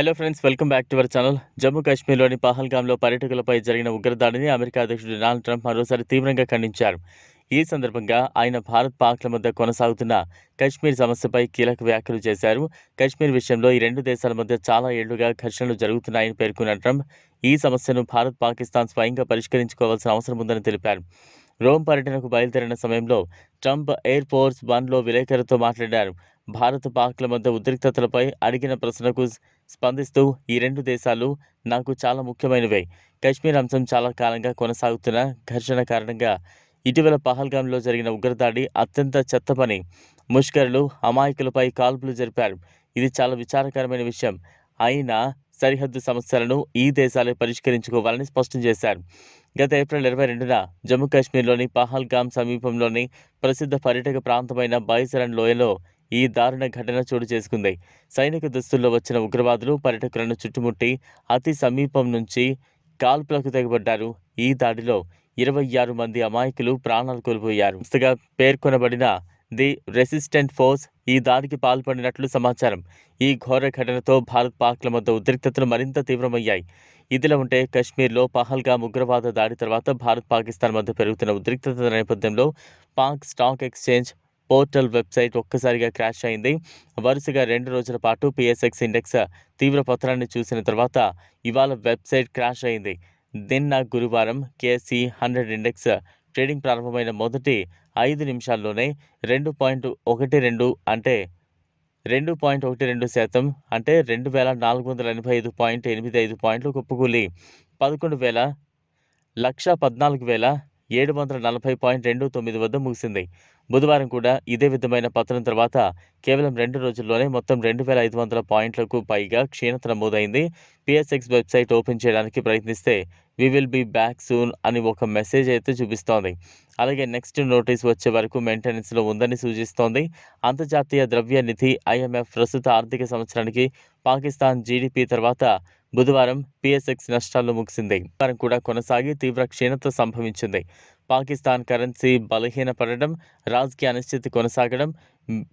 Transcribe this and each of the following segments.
Hello friends welcome back to our channel Jammu కాశ్మీర్లోని పహల్గామ్లో పర్యటకులపై జరిగిన ఉగ్రదాడిని అమెరికా అధ్యక్షుడు డొనాల్డ్ ట్రంప్ మరోసారి తీవ్రంగా ఖండించారు. ఈ సందర్భంగా ఆయన భారత్ పాక్ల మధ్య కొనసాగుతున్న కశ్మీర్ సమస్యపై కీలక వ్యాఖ్యలు చేశారు. కశ్మీర్ విషయంలో ఈ రెండు దేశాల మధ్య చాలా ఏళ్ళుగా ఘర్షణలు జరుగుతున్నాయని పేర్కొన్న ట్రంప్ ఈ సమస్యను భారత్ పాకిస్తాన్ స్వయంగా పరిష్కరించుకోవాల్సిన అవసరం ఉందని తెలిపారు. రోమ్ పర్యటనకు బయలుదేరిన సమయంలో ట్రంప్ ఎయిర్ ఫోర్స్ వన్లో విలేకరులతో మాట్లాడారు. భారత్ పాక్ల మధ్య ఉద్రిక్తతలపై అడిగిన ప్రశ్నకు స్పందిస్తూ ఈ రెండు దేశాలు నాకు చాలా ముఖ్యమైనవే. కశ్మీర్ అంశం చాలా కాలంగా కొనసాగుతున్న ఘర్షణ కారణంగా ఇటీవల పహల్గాంలో జరిగిన ఉగ్రదాడి అత్యంత చెత్త పని. ముష్కరులు అమాయకులపై కాల్పులు జరిపారు. ఇది చాలా విచారకరమైన విషయం. అయినా సరిహద్దు సమస్యలను ఈ దేశాలే పరిష్కరించుకోవాలని స్పష్టం చేశారు. గత ఏప్రిల్ ఇరవై రెండున జమ్మూ కాశ్మీర్లోని పహల్గామ్ సమీపంలోని ప్రసిద్ధ పర్యాటక ప్రాంతమైన బైసరన్ లోయలో ఈ దారుణ ఘటన చోటు చేసుకుంది. సైనిక దుస్తుల్లో వచ్చిన ఉగ్రవాదులు పర్యటకులను చుట్టుముట్టి అతి సమీపం నుంచి కాల్పులకు తెగబడ్డారు. ఈ దాడిలో ఇరవై ఆరు మంది అమాయకులు ప్రాణాలు కోల్పోయారు. సంస్థగా పేర్కొనబడిన ది రెసిస్టెంట్ ఫోర్స్ ఈ దాడికి పాల్పడినట్లు సమాచారం. ఈ ఘోర ఘటనతో భారత్ పాక్ల మధ్య ఉద్రిక్తతలు మరింత తీవ్రమయ్యాయి. ఇదిలా ఉంటే కశ్మీర్లో పహల్గా ఉగ్రవాద దాడి తర్వాత భారత్ పాకిస్తాన్ మధ్య పెరుగుతున్న ఉద్రిక్తత నేపథ్యంలో Pak stock exchange portal website ఒక్కసారిగా క్రాష్ అయింది. వరుసగా రెండు రోజుల పాటు పిఎస్ఎక్స్ ఇండెక్స్ తీవ్ర పత్రాన్ని చూసిన తర్వాత ఇవాళ వెబ్సైట్ క్రాష్ అయింది. నిన్న గురువారం కేసీ హండ్రెడ్ ఇండెక్స్ ట్రేడింగ్ ప్రారంభమైన మొదటి ఐదు నిమిషాల్లోనే రెండు పాయింట్ ఒకటి రెండు అంటే రెండు పాయింట్ ఒకటి రెండు శాతం అంటే రెండు వేల నాలుగు వందల ఎనభై ఐదు పాయింట్ ఎనిమిది ఐదు పాయింట్లు కుప్పకూలి పదకొండు వేల లక్ష పద్నాలుగు వేల ఏడు వందల నలభై పాయింట్ రెండు తొమ్మిది వద్ద ముగిసింది. బుధవారం కూడా ఇదే విధమైన పతనం తర్వాత కేవలం రెండు రోజుల్లోనే మొత్తం రెండు వేల ఐదు వందల పాయింట్లకు పైగా క్షీణత నమోదైంది. పిఎస్ఎక్స్ వెబ్సైట్ ఓపెన్ చేయడానికి ప్రయత్నిస్తే we will be back soon అని ఒక మెసేజ్ అయితే చూపిస్తోంది. అలాగే నెక్స్ట్ నోటీస్ వచ్చే వరకు మెయింటెనెన్స్లో ఉందని సూచిస్తోంది. అంతర్జాతీయ ద్రవ్య నిధి ఐఎంఎఫ్ ప్రస్తుత ఆర్థిక సంవత్సరానికి పాకిస్తాన్ జీడిపి తర్వాత బుధవారం పిఎస్ఎక్స్ నష్టాల్లో ముగిసింది. వారం కూడా కొనసాగి తీవ్ర క్షీణత సంభవించింది. పాకిస్తాన్ కరెన్సీ బలహీనపడడం రాజకీయ అనిశ్చితి కొనసాగడం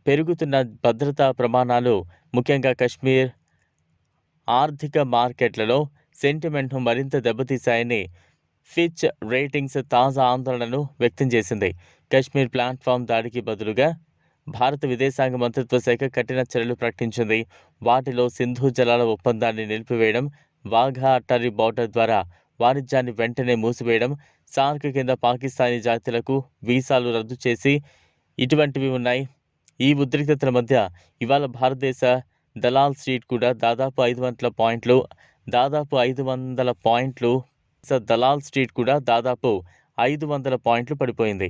పెరుగుతున్న భద్రతా ప్రమాణాలు ముఖ్యంగా కశ్మీర్ ఆర్థిక మార్కెట్లలో సెంటిమెంట్ను మరింత దెబ్బతీశాయని ఫిచ్ రేటింగ్స్ తాజా ఆందోళనను వ్యక్తం చేసింది. కశ్మీర్ ప్లాట్ఫామ్ దాడికి బదులుగా భారత విదేశాంగ మంత్రిత్వ శాఖ కఠిన చర్యలు ప్రకటించింది. వాటిలో సింధు జలాల ఒప్పందాన్ని నిలిపివేయడం వాఘా అట్టారి బార్డర్ ద్వారా వాణిజ్యాన్ని వెంటనే మూసివేయడం సార్క్ కింద పాకిస్తానీ జాతీయులకు వీసాలు రద్దు చేసి ఇటువంటివి ఉన్నాయి. ఈ ఉద్రిక్తతల మధ్య ఇవాళ భారతదేశ దలాల్ స్ట్రీట్ కూడా దాదాపు ఐదు వందల పాయింట్లు దాదాపు ఐదు వందల పాయింట్లు స- దలాల్ స్ట్రీట్ కూడా దాదాపు ఐదు వందల పాయింట్లు పడిపోయింది.